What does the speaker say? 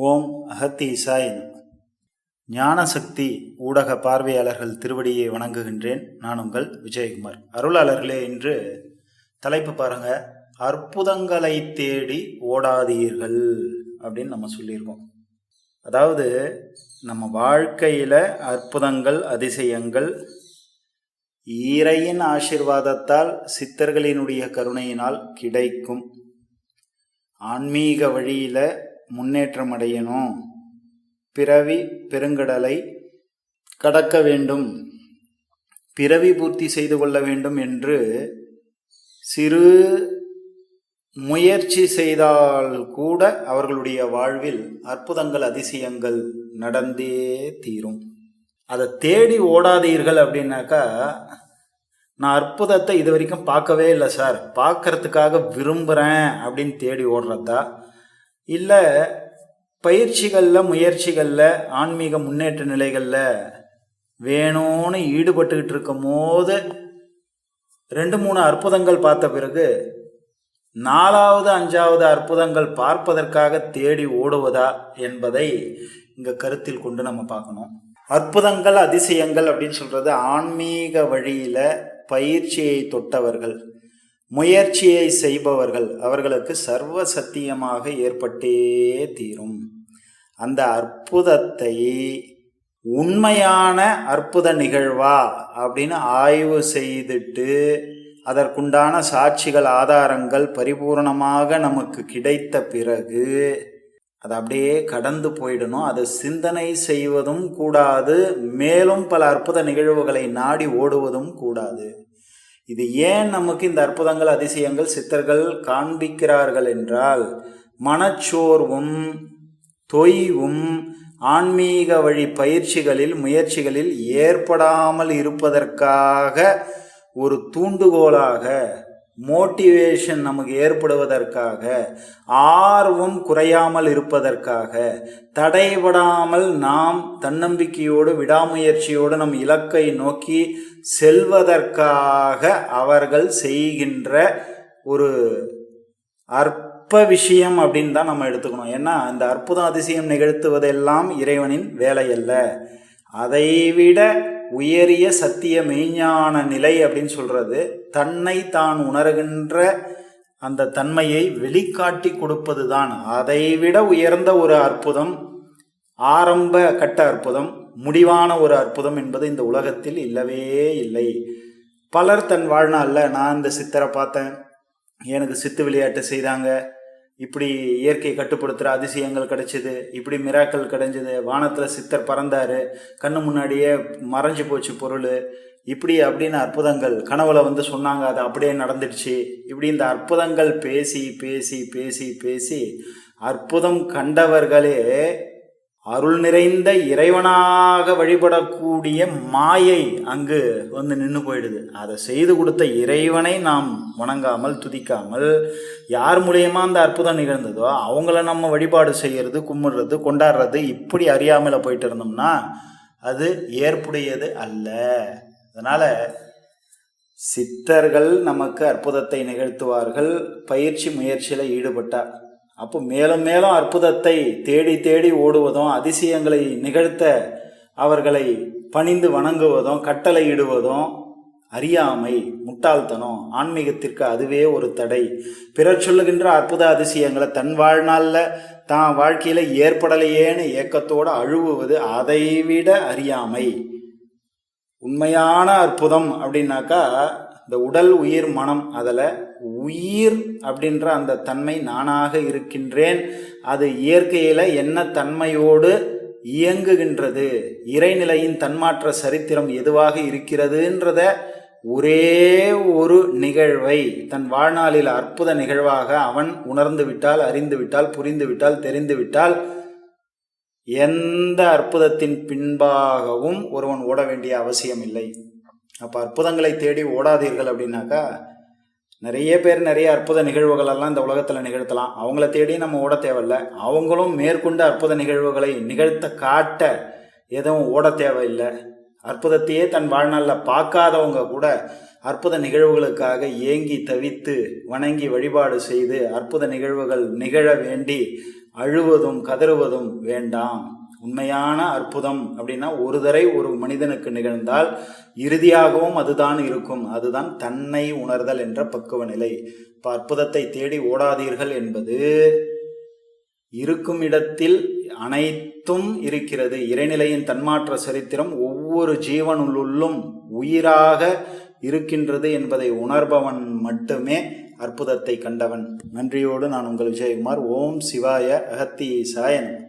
ஓம் அகத்தி இசாய் ஞானசக்தி ஊடக பார்வையாளர்கள் திருவடியை வணங்குகின்றேன். நான் உங்கள் விஜயகுமார். அருளாளர்களே இன்று தலைப்பு பாருங்க. அற்புதங்களை தேடி ஓடாதீர்கள் அப்படின்னு நம்ம சொல்லியிருக்கோம். அதாவது நம்ம வாழ்க்கையில் அற்புதங்கள் அதிசயங்கள் ஈரையின் ஆசிர்வாதத்தால் சித்தர்களினுடைய கருணையினால் கிடைக்கும். ஆன்மீக வழியில் முன்னேற்றம் அடையணும் பிறவி பெருங்கடலை கடக்க வேண்டும். பிறவி பூர்த்தி செய்து கொள்ள வேண்டும் என்று சிறு முயற்சி செய்தால் கூட அவர்களுடைய வாழ்வில் அற்புதங்கள் அதிசயங்கள் நடந்தே தீரும். அதை தேடி ஓடாதீர்கள் அப்படின்னாக்கா நான் அற்புதத்தை இது வரைக்கும் பார்க்கவே இல்லை சார். பார்க்கறதுக்காக விரும்புகிறேன் அப்படின்னு தேடி ஓடுறதா? இல்லை பயிற்சிகளில் முயற்சிகளில் ஆன்மீக முன்னேற்ற நிலைகளில் வேணும்னு ஈடுபட்டுக்கிட்டு இருக்கும் போது ரெண்டு மூணு அற்புதங்கள் பார்த்த பிறகு நாலாவது அஞ்சாவது அற்புதங்கள் பார்ப்பதற்காக தேடி ஓடுவதா என்பதை இங்கே கருத்தில் கொண்டு நம்ம பார்க்கணும். அற்புதங்கள் அதிசயங்கள் அப்படின்னு சொல்கிறது ஆன்மீக வழியில் பயிற்சியை தொட்டவர்கள். முயற்சியை செய்பவர்கள் அவர்களுக்கு சர்வ சத்தியமாக ஏற்பட்டே தீரும். அந்த அற்புதத்தை உண்மையான அற்புத நிகழ்வா? அப்படின்னு ஆய்வு செய்துட்டு அதற்குண்டான சாட்சிகள் ஆதாரங்கள் பரிபூர்ணமாக நமக்கு கிடைத்த பிறகு அது அப்படியே கடந்து போயிடணும். அதை சிந்தனை செய்வதும் கூடாது மேலும் பல அற்புத நிகழ்வுகளை நாடி ஓடுவதும் கூடாது. இது ஏன் நமக்கு இந்த அற்புதங்கள் அதிசயங்கள் சித்தர்கள் காண்பிக்கிறார்கள் என்றால் மனச்சோர்வும் தொய்வும் ஆன்மீக வழி பயிற்சிகளில் முயற்சிகளில் ஏற்படாமல் இருப்பதற்காக ஒரு தூண்டுகோலாக மோட்டிவேஷன் நமக்கு ஏற்படுவதற்காக ஆர்வம் குறையாமல் இருப்பதற்காக தடைபடாமல் நாம் தன்னம்பிக்கையோடு விடாமுயற்சியோடு நம் இலக்கை நோக்கி செல்வதற்காக அவர்கள் செய்கின்ற ஒரு அற்ப விஷயம் அப்படின்னு தான் நம்ம எடுத்துக்கணும். ஏன்னா இந்த அற்புதம் அதிசயம் நிகழ்த்துவதெல்லாம் இறைவனின் வேலை அல்ல அதைவிட உயரிய சத்திய மெய்ஞான நிலை அப்படின்னு சொல்கிறது தன்னை தான் உணர்கின்ற அந்த தன்மையை வெளிக்காட்டி கொடுப்பது தான் அதைவிட உயர்ந்த ஒரு அற்புதம் ஆரம்ப கட்ட அற்புதம் முடிவான ஒரு அற்புதம் என்பது இந்த உலகத்தில் இல்லவே இல்லை. பலர் தன் வாழ்நாளில் நான் இந்த சித்தரை பார்த்தேன் எனக்கு சித்து விளையாட்டு செய்தாங்க இப்படி இயற்கை கட்டுப்படுத்துகிற அதிசயங்கள் கிடைச்சிது இப்படி மிராக்கள் கிடைஞ்சது வானத்தில் சித்தர் பறந்தார் கண்ணு முன்னாடியே மறைஞ்சு போச்சு பொருள் இப்படி அப்படின்னு அற்புதங்கள் கனவுல வந்து சொன்னாங்க அது அப்படியே நடந்துடுச்சு. இப்படி இந்த அற்புதங்கள் பேசி பேசி பேசி பேசி அற்புதம் கண்டவர்களே அருள் நிறைந்த இறைவனாக வழிபடக்கூடிய மாயை அங்கு வந்து நின்று போயிடுது. அதை செய்து கொடுத்த இறைவனை நாம் வணங்காமல் துதிக்காமல் யார் மூலியமாக அந்த அற்புதம் நிகழ்ந்ததோ அவங்கள நம்ம வழிபாடு செய்கிறது கும்பிடுறது கொண்டாடுறது இப்படி அறியாமல் போயிட்டு இருந்தோம்னா அது ஏற்புடையது அல்ல. அதனால் சித்தர்கள் நமக்கு அற்புதத்தை நிகழ்த்துவார்கள். பயிற்சி முயற்சியில் ஈடுபட்டார் அப்போ மேலும் மேலும் அற்புதத்தை தேடி தேடி ஓடுவதும் அதிசயங்களை நிகழ்த்த அவர்களை பணிந்து வணங்குவதும் கட்டளையிடுவதும் அறியாமை முட்டாள்தனம் ஆன்மீகத்திற்கு அதுவே ஒரு தடை. பிறர் சொல்லுகின்ற அற்புத அதிசயங்களை தன் வாழ்நாளில் தான் வாழ்க்கையில் ஏற்படலையேன்னு ஏக்கத்தோடு அழுவுவது அதைவிட அறியாமை. உண்மையான அற்புதம் அப்படின்னாக்கா இந்த உடல் உயிர் மனம் அதில் உயிர் அப்படின்ற அந்த தன்மை நானாக இருக்கின்றேன். அது இயற்கையில் என்ன தன்மையோடு இயங்குகின்றது? இறைநிலையின் தன்மாற்ற சரித்திரம் எதுவாக இருக்கிறதுன்றத ஒரே ஒரு நிகழ்வை தன் வாழ்நாளில் அற்புத நிகழ்வாக அவன் உணர்ந்து விட்டால் அறிந்து விட்டால் புரிந்து விட்டால் தெரிந்து விட்டால் எந்த அற்புதத்தின் பின்பாகவும் ஒருவன் ஓட வேண்டிய அவசியம் இல்லை அப்போ அற்புதங்களை தேடி ஓடாதீர்கள் அப்படின்னாக்கா நிறைய பேர் நிறைய அற்புத நிகழ்வுகளெல்லாம் இந்த உலகத்தில் நிகழ்த்தலாம். அவங்கள தேடி நம்ம ஓட தேவையில்ல. அவங்களும் மேற்கொண்டு அற்புத நிகழ்வுகளை நிகழ்த்த காட்ட எதுவும் ஓட தேவையில்லை. அற்புதத்தையே தன் வாழ்நாளில் பார்க்காதவங்க கூட அற்புத நிகழ்வுகளுக்காக ஏங்கி தவித்து வணங்கி வழிபாடு செய்து அற்புத நிகழ்வுகள் நிகழ வேண்டி அழுவதும் கதறுவதும் வேண்டாம். உண்மையான அற்புதம் அப்படின்னா ஒரு தரை ஒரு மனிதனுக்கு நிகழ்ந்தால் இறுதியாகவும் அதுதான் இருக்கும். அதுதான் தன்னை உணர்தல் என்ற பக்குவ நிலை. இப்போ அற்புதத்தை தேடி ஓடாதீர்கள் என்பது இருக்கும் இடத்தில் அனைத்தும் இருக்கிறது. இறைநிலையின் தன்மாற்ற சரித்திரம் ஒவ்வொரு ஜீவனுள்ளும் உயிராக இருக்கின்றது என்பதை உணர்பவன் மட்டுமே அற்புதத்தை கண்டவன். நன்றியோடு நான் உங்கள் விஜயகுமார். ஓம் சிவாய அகத்தி சாயன்